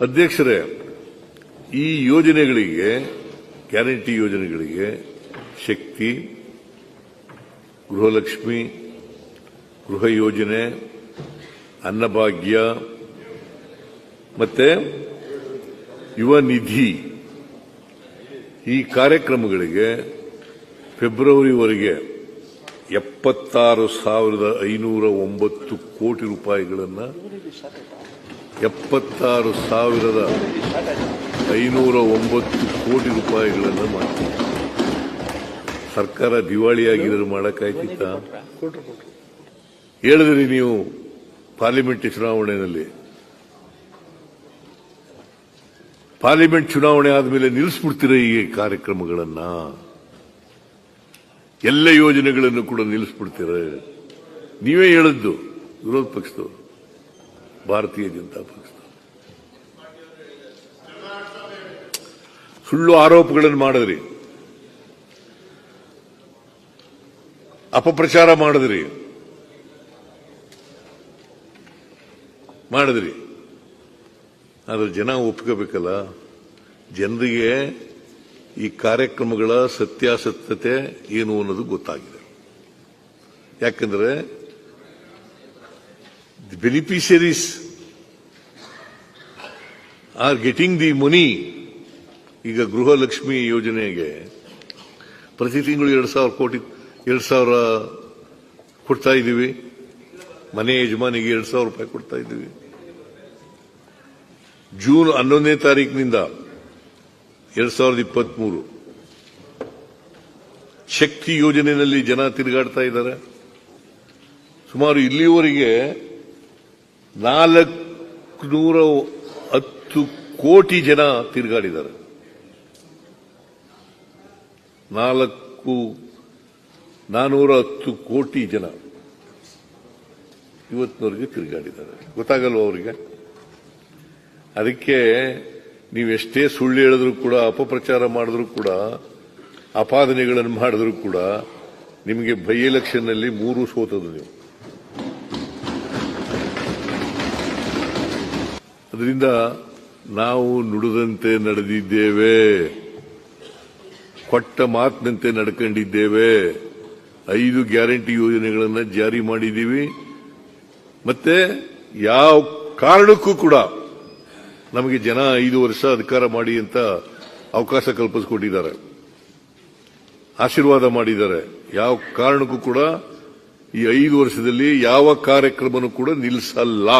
ಅಧ್ಯಕ್ಷರೇ, ಈ ಯೋಜನೆಗಳಿಗೆ, ಗ್ಯಾರಂಟಿ ಯೋಜನೆಗಳಿಗೆ ಶಕ್ತಿ, ಗೃಹಲಕ್ಷ್ಮಿ, ಗೃಹ ಯೋಜನೆ, ಅನ್ನಭಾಗ್ಯ, ಮತ್ತೆ ಯುವ ನಿಧಿ ಈ ಕಾರ್ಯಕ್ರಮಗಳಿಗೆ ಫೆಬ್ರವರಿವರೆಗೆ ಎಪ್ಪತ್ತಾರು ಸಾವಿರದ ಐನೂರ ಒಂಬತ್ತು ಕೋಟಿ ರೂಪಾಯಿಗಳನ್ನು ಎಪ್ಪತ್ತಾರು ಸಾವಿರದ ಐನೂರ ಒಂಬತ್ತು ಕೋಟಿ ರೂಪಾಯಿಗಳನ್ನು ಮಾಡ್ತೀವಿ. ಸರ್ಕಾರ ದಿವಾಳಿಯಾಗಿದ್ರೆ ಮಾಡಕ್ಕಾಯ್ತಿತ್ತ? ಹೇಳಿದ್ರಿ ನೀವು ಪಾರ್ಲಿಮೆಂಟ್ ಚುನಾವಣೆಯಲ್ಲಿ. ಪಾರ್ಲಿಮೆಂಟ್ ಚುನಾವಣೆ ಆದಮೇಲೆ ನಿಲ್ಲಿಸ್ಬಿಡ್ತೀರ ಈ ಕಾರ್ಯಕ್ರಮಗಳನ್ನ? ಎಲ್ಲ ಯೋಜನೆಗಳನ್ನು ಕೂಡ ನಿಲ್ಲಿಸ್ಬಿಡ್ತೀರ? ನೀವೇ ಹೇಳಿದ್ದು, ವಿರೋಧ ಪಕ್ಷದವರು, ಭಾರತೀಯ ಜನತಾ ಪಕ್ಷದವರು. ಸುಳ್ಳು ಆರೋಪಗಳನ್ನು ಮಾಡಿದ್ರಿ. ಅಪಪ್ರಚಾರ ಮಾಡಿದ್ರಿ. ಮಾಡಿದ್ರಿ. ಆದ್ರೆ ಜನ ಒಪ್ಕೋಬೇಕಲ್ಲ ಜನರಿಗೆ ಈ ಕಾರ್ಯಕ್ರಮಗಳ ಸತ್ಯಾಸತ್ಯತೆ ಏನು ಅನ್ನೋದು ಗೊತ್ತಾಗಿದೆ. ಯಾಕಂದ್ರೆ the beneficiaries are getting the money ಈಗ ಗೃಹಲಕ್ಷ್ಮಿ ಯೋಜನೆಗೆ ಪ್ರತಿ ತಿಂಗಳು ಎರಡು ಸಾವಿರ ಕೋಟಿ, ಎರಡು ಸಾವಿರ ಕೊಡ್ತಾ ಇದ್ದೀವಿ. ಮನೆ ಯಜಮಾನಿಗೆ ಎರಡು ಸಾವಿರ ರೂಪಾಯಿ ಕೊಡ್ತಾ ಇದ್ದೀವಿ. ಜೂನ್ ಹನ್ನೊಂದನೇ ತಾರೀಕಿನಿಂದ ಎರಡ್ ಸಾವಿರದ ಇಪ್ಪತ್ಮೂರು. ಶಕ್ತಿ ಯೋಜನೆಯಲ್ಲಿ ಜನ ತಿರುಗಾಡ್ತಾ ಇದ್ದಾರೆ. ಸುಮಾರು ಇಲ್ಲಿಯವರೆಗೆ ನಾಲ್ಕುನೂರ ಹತ್ತು ಕೋಟಿ ಜನ ತಿರುಗಾಡಿದ್ದಾರೆ. ನಾಲ್ಕು, ನಾನೂರ ಹತ್ತು ಕೋಟಿ ಜನ ಇವತ್ತಿನವರೆಗೆ ತಿರುಗಾಡಿದ್ದಾರೆ. ಗೊತ್ತಾಗಲ್ವ ಅವರಿಗೆ? ಅದಕ್ಕೆ ನೀವೆಷ್ಟೇ ಸುಳ್ಳು ಹೇಳಿದ್ರು ಕೂಡ, ಅಪಪ್ರಚಾರ ಮಾಡಿದ್ರು ಕೂಡ ಅಪಾದನೆಗಳನ್ನು ಮಾಡಿದ್ರು ಕೂಡ, ನಿಮಗೆ ಬೈ ಎಲೆಕ್ಷನ್ನಲ್ಲಿ ಮೂರು ಸೋತದು ನೀವು. ಅದರಿಂದ ನಾವು ನುಡಿದಂತೆ ನಡೆದಿದ್ದೇವೆ. ಕೊಟ್ಟ ಮಾತಿನಂತೆ ನಡ್ಕೊಂಡಿದ್ದೇವೆ. ಐದು ಗ್ಯಾರಂಟಿ ಯೋಜನೆಗಳನ್ನು ಜಾರಿ ಮಾಡಿದ್ದೀವಿ. ಮತ್ತೆ ಯಾವ ಕಾರಣಕ್ಕೂ ಕೂಡ ನಮಗೆ ಜನ ಐದು ವರ್ಷ ಅಧಿಕಾರ ಮಾಡಿ ಅಂತ ಅವಕಾಶ ಕಲ್ಪಿಸಿಕೊಟ್ಟಿದ್ದಾರೆ. ಆಶೀರ್ವಾದ ಮಾಡಿದ್ದಾರೆ. ಯಾವ ಕಾರಣಕ್ಕೂ ಕೂಡ ಈ ಐದು ವರ್ಷದಲ್ಲಿ ಯಾವ ಕಾರ್ಯಕ್ರಮನೂ ಕೂಡ ನಿಲ್ಲಿಸಲ್ಲ.